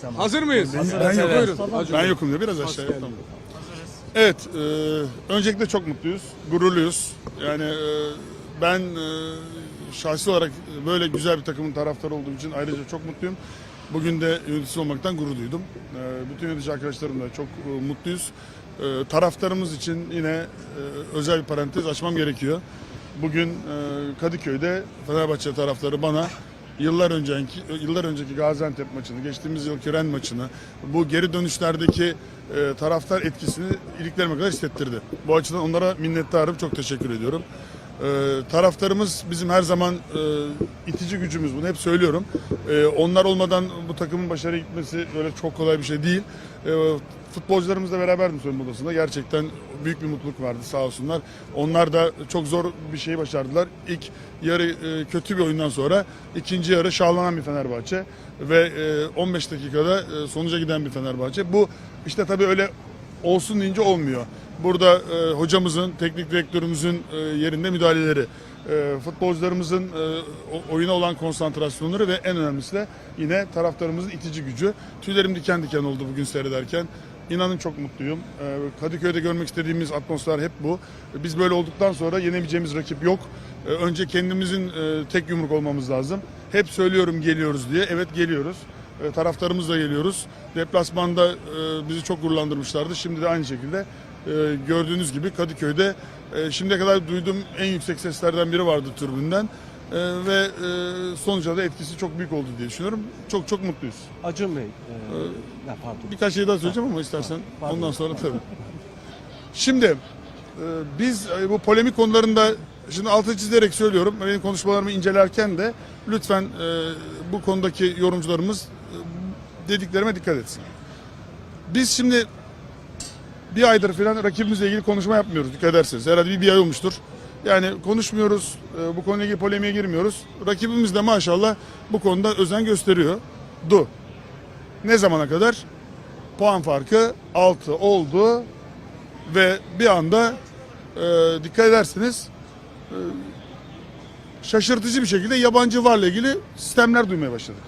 Tamam. Hazır mıyız? Ben yokum. Buyurun. Ben yokum diyor. Biraz aşağıya. Tamam. Evet. E, öncelikle çok mutluyuz. Gururluyuz. Yani e, ben e, şahsi olarak böyle güzel bir takımın taraftarı olduğum için ayrıca çok mutluyum. Bugün de yöneticisi olmaktan gurur duydum. E, bütün yönetici arkadaşlarımla çok e, mutluyuz. E, taraftarımız için yine e, özel bir parantez açmam gerekiyor. Bugün e, Kadıköy'de Fenerbahçe taraftarı bana yıllar önceki yıllar önceki Gaziantep maçını, geçtiğimiz yılki Ren maçını, bu geri dönüşlerdeki e, taraftar etkisini iliklerime kadar hissettirdi. Bu açıdan onlara minnettarım. Çok teşekkür ediyorum. E, taraftarımız bizim her zaman e, itici gücümüz bunu hep söylüyorum. E, onlar olmadan bu takımın başarıya gitmesi böyle çok kolay bir şey değil. E, futbolcularımızla beraberdim soyunma odasında. Gerçekten büyük bir mutluluk vardı sağ olsunlar. Onlar da çok zor bir şeyi başardılar. İlk yarı e, kötü bir oyundan sonra ikinci yarı şahlanan bir Fenerbahçe ve e, 15 dakikada e, sonuca giden bir Fenerbahçe. Bu işte tabii öyle olsun deyince olmuyor. Burada e, hocamızın, teknik direktörümüzün e, yerinde müdahaleleri, e, futbolcularımızın e, oyuna olan konsantrasyonları ve en önemlisi de yine taraftarımızın itici gücü. Tüylerim diken diken oldu bugün seyrederken. İnanın çok mutluyum. E, Kadıköy'de görmek istediğimiz atmosfer hep bu. Biz böyle olduktan sonra yenemeyeceğimiz rakip yok. E, Önce kendimizin e, tek yumruk olmamız lazım. Hep söylüyorum geliyoruz diye. Evet geliyoruz. E, Taraftarımızla geliyoruz. Deplasmanda e, bizi çok gururlandırmışlardı. Şimdi de aynı şekilde e, gördüğünüz gibi Kadıköy'de şimdiye kadar duyduğum en yüksek seslerden biri vardı tribünden. E, ve e, sonuçta da etkisi çok büyük oldu diye düşünüyorum. Çok çok mutluyuz. Acun Bey. E, ya pardon. Birkaç şey daha söyleyeceğim ama istersen Pardon. ondan sonra tabii. Şimdi e, biz e, bu polemik konularında şimdi altı çizerek söylüyorum. Benim konuşmalarımı incelerken de lütfen e, bu konudaki yorumcularımız e, dediklerime dikkat etsin. Biz şimdi bir aydır falan rakibimizle ilgili konuşma yapmıyoruz dikkat ederseniz. Herhalde bir, bir ay olmuştur. Yani konuşmuyoruz, e, bu konuyla ilgili polemiğe girmiyoruz. Rakibimiz de maşallah bu konuda özen gösteriyor. Du. Ne zamana kadar? Puan farkı 6 oldu ve bir anda e, dikkat ederseniz e, şaşırtıcı bir şekilde yabancı varla ilgili sistemler duymaya başladık.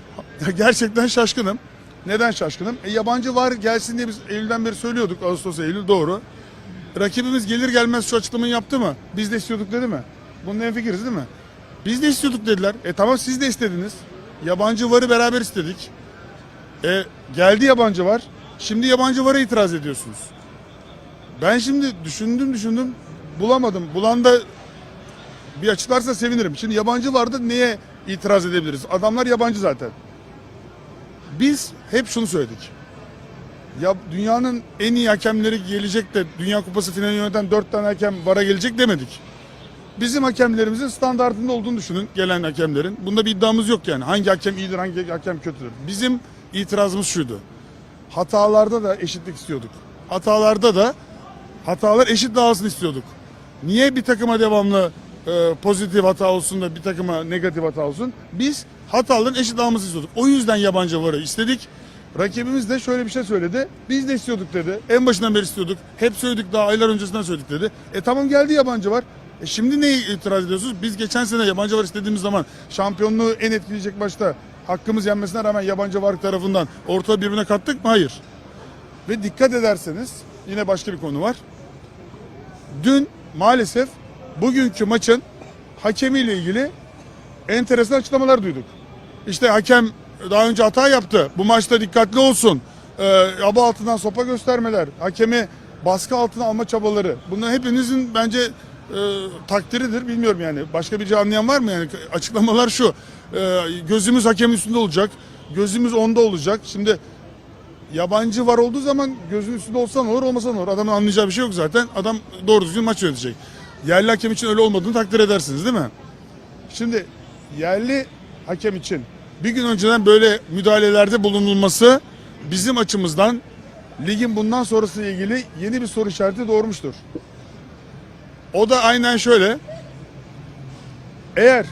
Gerçekten şaşkınım. Neden şaşkınım? E, yabancı var gelsin diye biz Eylül'den beri söylüyorduk. Ağustos, Eylül doğru. Rakibimiz gelir gelmez şu açıklamayı yaptı mı? Biz de istiyorduk dedi mi? Bunun en fikiriz değil mi? Biz de istiyorduk dediler. E tamam siz de istediniz. Yabancı varı beraber istedik. E geldi yabancı var. Şimdi yabancı vara itiraz ediyorsunuz. Ben şimdi düşündüm düşündüm bulamadım. Bulan da bir açıklarsa sevinirim. Şimdi yabancı vardı neye itiraz edebiliriz? Adamlar yabancı zaten. Biz hep şunu söyledik. Ya dünyanın en iyi hakemleri gelecek de Dünya Kupası finali yöneten dört tane hakem vara gelecek demedik. Bizim hakemlerimizin standartında olduğunu düşünün gelen hakemlerin. Bunda bir iddiamız yok yani. Hangi hakem iyidir, hangi hakem kötüdür. Bizim itirazımız şuydu. Hatalarda da eşitlik istiyorduk. Hatalarda da hatalar eşit dağılsın istiyorduk. Niye bir takıma devamlı e, pozitif hata olsun da bir takıma negatif hata olsun? Biz hataların eşit dağılmasını istiyorduk. O yüzden yabancı varı istedik. Rakibimiz de şöyle bir şey söyledi. Biz de istiyorduk dedi. En başından beri istiyorduk. Hep söyledik daha aylar öncesinden söyledik dedi. E tamam geldi yabancı var. E şimdi neye itiraz ediyorsunuz? Biz geçen sene yabancı var istediğimiz zaman şampiyonluğu en etkileyecek maçta hakkımız yenmesine rağmen yabancı var tarafından orta birbirine kattık mı? Hayır. Ve dikkat ederseniz yine başka bir konu var. Dün maalesef bugünkü maçın hakemiyle ilgili enteresan açıklamalar duyduk. İşte hakem daha önce hata yaptı. Bu maçta dikkatli olsun. Ee, aba altından sopa göstermeler. Hakemi baskı altına alma çabaları. Bunlar hepinizin bence e, takdiridir. Bilmiyorum yani. Başka bir anlayan var mı? Yani açıklamalar şu. Ee, gözümüz hakem üstünde olacak. Gözümüz onda olacak. Şimdi yabancı var olduğu zaman gözün üstünde olsan olur olmasan olur. Adamın anlayacağı bir şey yok zaten. Adam doğru düzgün maç yönetecek. Yerli hakem için öyle olmadığını takdir edersiniz değil mi? Şimdi yerli hakem için bir gün önceden böyle müdahalelerde bulunulması bizim açımızdan ligin bundan sonrası ilgili yeni bir soru işareti doğurmuştur. O da aynen şöyle. Eğer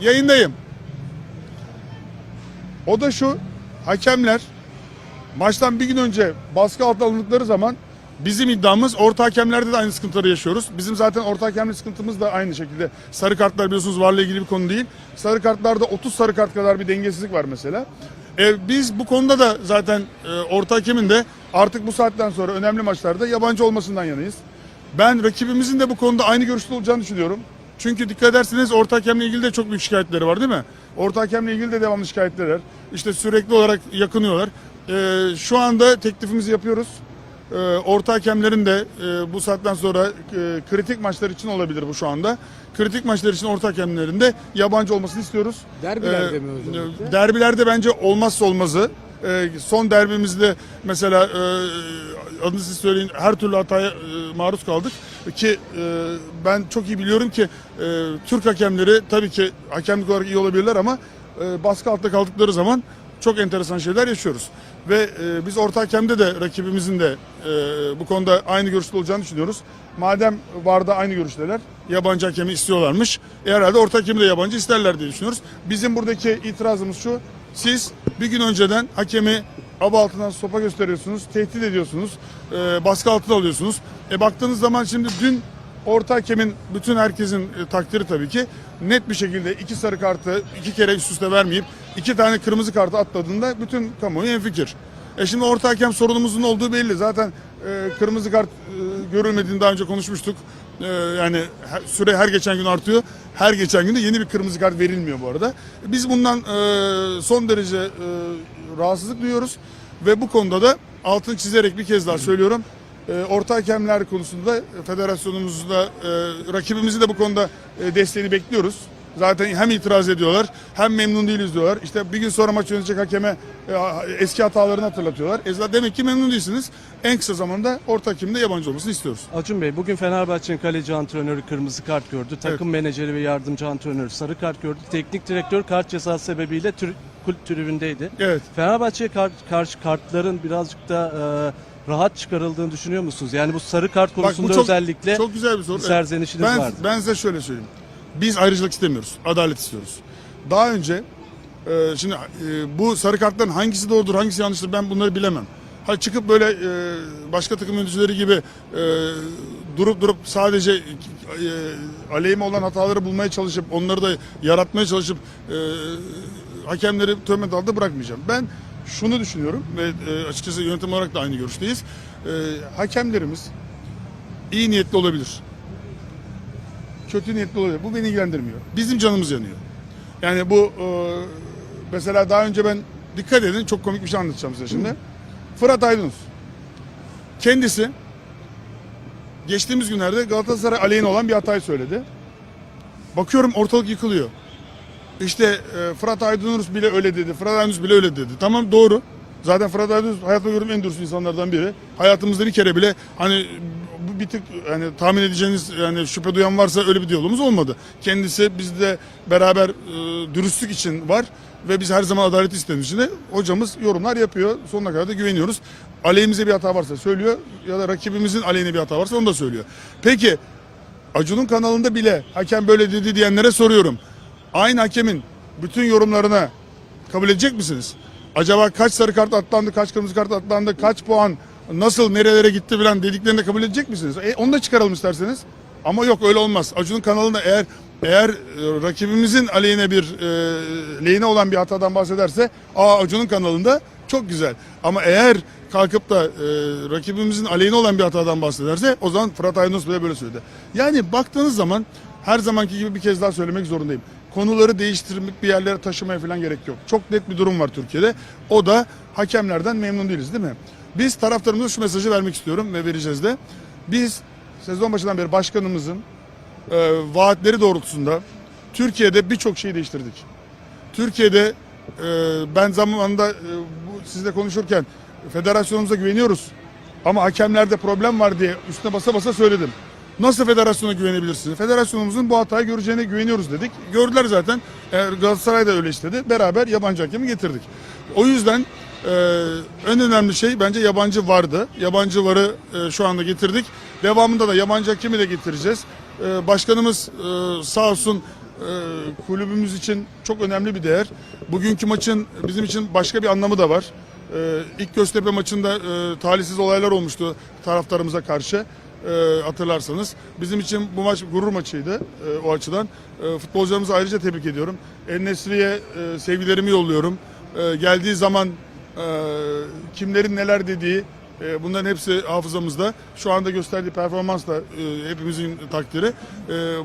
yayındayım. O da şu. Hakemler maçtan bir gün önce baskı altına alındıkları zaman Bizim iddiamız orta hakemlerde de aynı sıkıntıları yaşıyoruz. Bizim zaten orta hakemli sıkıntımız da aynı şekilde. Sarı kartlar biliyorsunuz varla ilgili bir konu değil. Sarı kartlarda 30 sarı kart kadar bir dengesizlik var mesela. E, biz bu konuda da zaten e, orta hakemin de artık bu saatten sonra önemli maçlarda yabancı olmasından yanayız. Ben rakibimizin de bu konuda aynı görüşte olacağını düşünüyorum. Çünkü dikkat ederseniz orta hakemle ilgili de çok büyük şikayetleri var değil mi? Orta hakemle ilgili de devamlı şikayetler var. İşte sürekli olarak yakınıyorlar. Ee, şu anda teklifimizi yapıyoruz. Ee, orta hakemlerin de e, bu saatten sonra e, kritik maçlar için olabilir bu şu anda. Kritik maçlar için orta hakemlerin de yabancı olmasını istiyoruz. Derbilerde Ee, mi özellikle? Derbilerde bence olmazsa olmazı. Ee, son derbimizde mesela e, adını siz söyleyin her türlü hataya e, maruz kaldık ki e, ben çok iyi biliyorum ki e, Türk hakemleri tabii ki hakemlik olarak iyi olabilirler ama e, baskı altında kaldıkları zaman çok enteresan şeyler yaşıyoruz. Ve e, biz orta hakemde de rakibimizin de e, bu konuda aynı görüşte olacağını düşünüyoruz. Madem VAR'da aynı görüşteler, yabancı hakemi istiyorlarmış. E herhalde orta hakemi de yabancı isterler diye düşünüyoruz. Bizim buradaki itirazımız şu. Siz bir gün önceden hakemi aba altından sopa gösteriyorsunuz, tehdit ediyorsunuz, e, baskı altına alıyorsunuz. E baktığınız zaman şimdi dün orta hakemin bütün herkesin e, takdiri tabii ki net bir şekilde iki sarı kartı iki kere üst üste vermeyip iki tane kırmızı kartı atladığında bütün kamuoyu enfikir. E şimdi orta hakem sorunumuzun olduğu belli. Zaten e, kırmızı kart e, görülmediğini daha önce konuşmuştuk. E, yani her- süre her geçen gün artıyor. Her geçen gün de yeni bir kırmızı kart verilmiyor bu arada. Biz bundan e, son derece e, rahatsızlık duyuyoruz. Ve bu konuda da altını çizerek bir kez daha söylüyorum. E, orta hakemler konusunda federasyonumuzda e, rakibimizi de bu konuda e, desteğini bekliyoruz. Zaten hem itiraz ediyorlar hem memnun değiliz diyorlar. İşte bir gün sonra maç yönetecek hakeme e, eski hatalarını hatırlatıyorlar. E, demek ki memnun değilsiniz. En kısa zamanda orta hakimde yabancı olmasını istiyoruz. Acun Bey bugün Fenerbahçe'nin kaleci antrenörü kırmızı kart gördü. Takım menajeri ve yardımcı antrenörü sarı kart gördü. Teknik direktör kart cezası sebebiyle tür, kulüp tribündeydi. Evet. Fenerbahçe'ye kar- karşı kartların birazcık da e, rahat çıkarıldığını düşünüyor musunuz? Yani bu sarı kart Bak bu konusunda çok, özellikle çok güzel bir soru. serzenişiniz ben, vardı. Ben size şöyle söyleyeyim. Biz ayrıcalık istemiyoruz. Adalet istiyoruz. Daha önce e, şimdi e, bu sarı kartların hangisi doğrudur hangisi yanlıştır ben bunları bilemem. Ha çıkıp böyle e, başka takım yöneticileri gibi e, durup durup sadece e, aleyhime olan hataları bulmaya çalışıp onları da yaratmaya çalışıp e, hakemleri töhmet altında bırakmayacağım. Ben şunu düşünüyorum ve e, açıkçası yönetim olarak da aynı görüşteyiz. E, hakemlerimiz iyi niyetli olabilir. Kötü niyetli olabilir. Bu beni ilgilendirmiyor. Bizim canımız yanıyor. Yani bu e, mesela daha önce ben dikkat edin çok komik bir şey anlatacağım size şimdi. Fırat Aydınus. Kendisi geçtiğimiz günlerde Galatasaray aleyhine olan bir hatayı söyledi. Bakıyorum ortalık yıkılıyor. İşte e, Fırat Aydınus bile öyle dedi. Fırat Aydınus bile öyle dedi. Tamam doğru. Zaten Fırat Aydınus hayatımda gördüğüm en dürüst insanlardan biri. Hayatımızda bir kere bile hani bir tık hani tahmin edeceğiniz yani şüphe duyan varsa öyle bir diyalogumuz olmadı. Kendisi bizde beraber e, dürüstlük için var ve biz her zaman adalet istediğimiz için de hocamız yorumlar yapıyor. Sonuna kadar da güveniyoruz. Aleyhimize bir hata varsa söylüyor ya da rakibimizin aleyhine bir hata varsa onu da söylüyor. Peki Acun'un kanalında bile hakem böyle dedi diyenlere soruyorum. Aynı hakemin bütün yorumlarına kabul edecek misiniz? Acaba kaç sarı kart atlandı, kaç kırmızı kart atlandı, kaç puan, nasıl, nerelere gitti falan dediklerini de kabul edecek misiniz? E, onu da çıkaralım isterseniz. Ama yok öyle olmaz. Acun'un kanalında eğer eğer e, rakibimizin aleyhine bir e, lehine olan bir hatadan bahsederse aa Acun'un kanalında çok güzel. Ama eğer kalkıp da e, rakibimizin aleyhine olan bir hatadan bahsederse o zaman Fırat Aydınus bile böyle söyledi. Yani baktığınız zaman her zamanki gibi bir kez daha söylemek zorundayım. Konuları değiştirmek bir yerlere taşımaya falan gerek yok. Çok net bir durum var Türkiye'de. O da hakemlerden memnun değiliz değil mi? Biz taraftarımıza şu mesajı vermek istiyorum ve vereceğiz de. Biz sezon başından beri başkanımızın e, vaatleri doğrultusunda Türkiye'de birçok şeyi değiştirdik. Türkiye'de e, ben zamanında e, bu sizle konuşurken federasyonumuza güveniyoruz. Ama hakemlerde problem var diye üstüne basa basa söyledim. Nasıl federasyona güvenebilirsiniz? Federasyonumuzun bu hatayı göreceğine güveniyoruz dedik. Gördüler zaten. E, Galatasaray da öyle istedi. Beraber yabancı hakemi getirdik. O yüzden e, en önemli şey bence yabancı vardı. Yabancı varı e, şu anda getirdik. Devamında da yabancı hakemi de getireceğiz. E, başkanımız e, sağ olsun e, kulübümüz için çok önemli bir değer. Bugünkü maçın bizim için başka bir anlamı da var. Ee, ilk Göztepe maçında e, talihsiz olaylar olmuştu taraftarımıza karşı. e, hatırlarsanız. Bizim için bu maç gurur maçıydı e, o açıdan. E, futbolcularımızı ayrıca tebrik ediyorum. En-Nesyri'ye e, sevgilerimi yolluyorum. E, geldiği zaman kimlerin neler dediği e, bunların hepsi hafızamızda. Şu anda gösterdiği performans da e, hepimizin takdiri. E,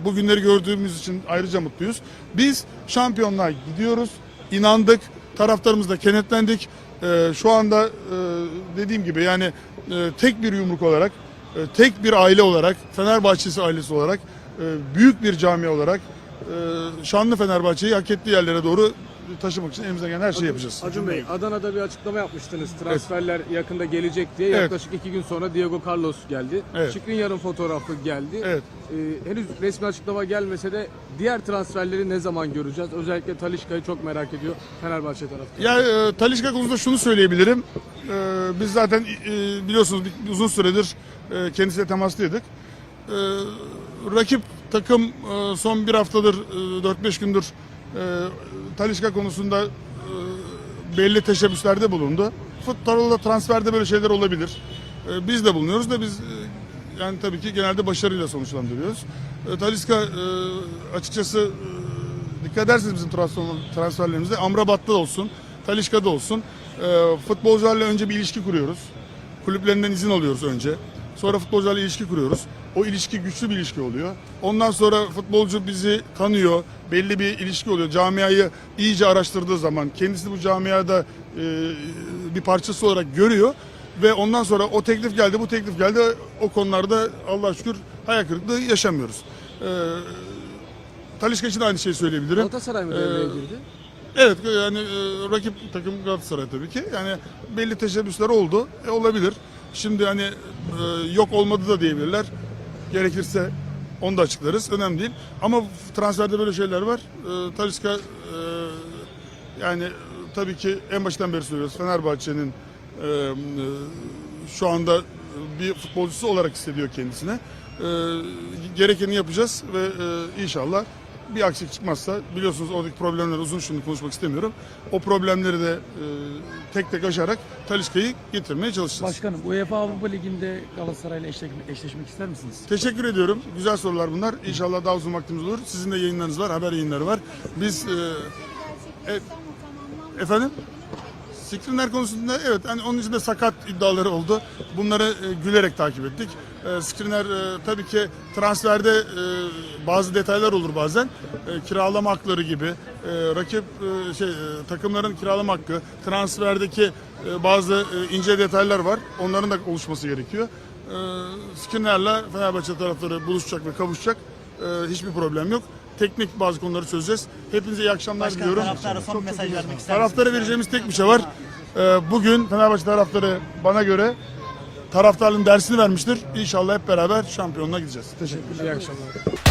bu günleri gördüğümüz için ayrıca mutluyuz. Biz şampiyonluğa gidiyoruz. İnandık. Taraftarımızla kenetlendik. Şu anda dediğim gibi yani tek bir yumruk olarak, tek bir aile olarak, Fenerbahçesi ailesi olarak, büyük bir cami olarak şanlı Fenerbahçe'yi hak ettiği yerlere doğru taşımak için elimizden gelen her şeyi yapacağız. Acun Bey, Adana'da bir açıklama yapmıştınız. Transferler yakında gelecek diye. Evet. Yaklaşık iki gün sonra Diego Carlos geldi. Evet. Şikrinyar'ın fotoğrafı geldi. Evet. Ee, henüz resmi açıklama gelmese de diğer transferleri ne zaman göreceğiz? Özellikle Talişka'yı çok merak ediyor Fenerbahçe tarafı. Ya e, Talişka konusunda şunu söyleyebilirim. E, biz zaten e, biliyorsunuz uzun süredir e, kendisiyle temaslıydık. E, rakip takım e, son bir haftadır, e, 4-5 gündür Talişka konusunda e, belli teşebbüslerde bulundu. Futbolda transferde böyle şeyler olabilir. E, biz de bulunuyoruz da biz e, yani tabii ki genelde başarıyla sonuçlandırıyoruz. E, Talisca e, açıkçası dikkat ederseniz bizim transfer, transferlerimizde Amrabat'ta da olsun, Talişka'da olsun futbolcularla önce bir ilişki kuruyoruz. Kulüplerinden izin alıyoruz önce. Sonra futbolcularla ilişki kuruyoruz. O ilişki güçlü bir ilişki oluyor. Ondan sonra futbolcu bizi tanıyor. Belli bir ilişki oluyor. Camiayı iyice araştırdığı zaman kendisi bu camiada e, bir parçası olarak görüyor. Ve ondan sonra o teklif geldi, bu teklif geldi. O konularda Allah'a şükür hayal kırıklığı yaşamıyoruz. E, Talişka için de aynı şeyi söyleyebilirim. Galatasaray mı devreye Ee, girdi? Evet yani e, rakip takım Galatasaray tabii ki. Yani belli teşebbüsler oldu. E, olabilir. Şimdi hani e, yok olmadı da diyebilirler. Gerekirse onu da açıklarız. Önemli değil. Ama transferde böyle şeyler var. E, Talisca e, yani tabii ki en baştan beri söylüyoruz. Fenerbahçe'nin e, e, şu anda bir futbolcusu olarak hissediyor kendisine. E, gerekeni yapacağız ve e, inşallah bir aksilik çıkmazsa biliyorsunuz oradaki problemleri uzun şimdi konuşmak istemiyorum. O problemleri de e, tek tek aşarak Talisca'yı getirmeye çalışacağız. Başkanım UEFA Avrupa Ligi'nde Galatasaray'la eşleşmek, eşleşmek ister misiniz? Teşekkür ediyorum. Güzel sorular bunlar. İnşallah daha uzun vaktimiz olur. Sizin de yayınlarınız var, haber yayınları var. Biz e, e, efendim Skriniar konusunda evet hani onun içinde sakat iddiaları oldu. Bunları e, gülerek takip ettik. E, Skriniar e, tabii ki transferde e, bazı detaylar olur bazen. E, kiralama hakları gibi, e, rakip e, şey e, takımların kiralama hakkı, transferdeki e, bazı e, ince detaylar var. Onların da oluşması gerekiyor. E, Skriniar'la Fenerbahçe tarafları buluşacak ve kavuşacak. E, hiçbir problem yok. Teknik bazı konuları çözeceğiz. Hepinize iyi akşamlar Başkan diliyorum. taraftara son mesaj vermek ister? Taraftara vereceğimiz tek bir şey var. Ee, bugün Fenerbahçe taraftarı bana göre taraftarlığın dersini vermiştir. İnşallah hep beraber şampiyonluğa gideceğiz. Teşekkür ederim. İyi akşamlar.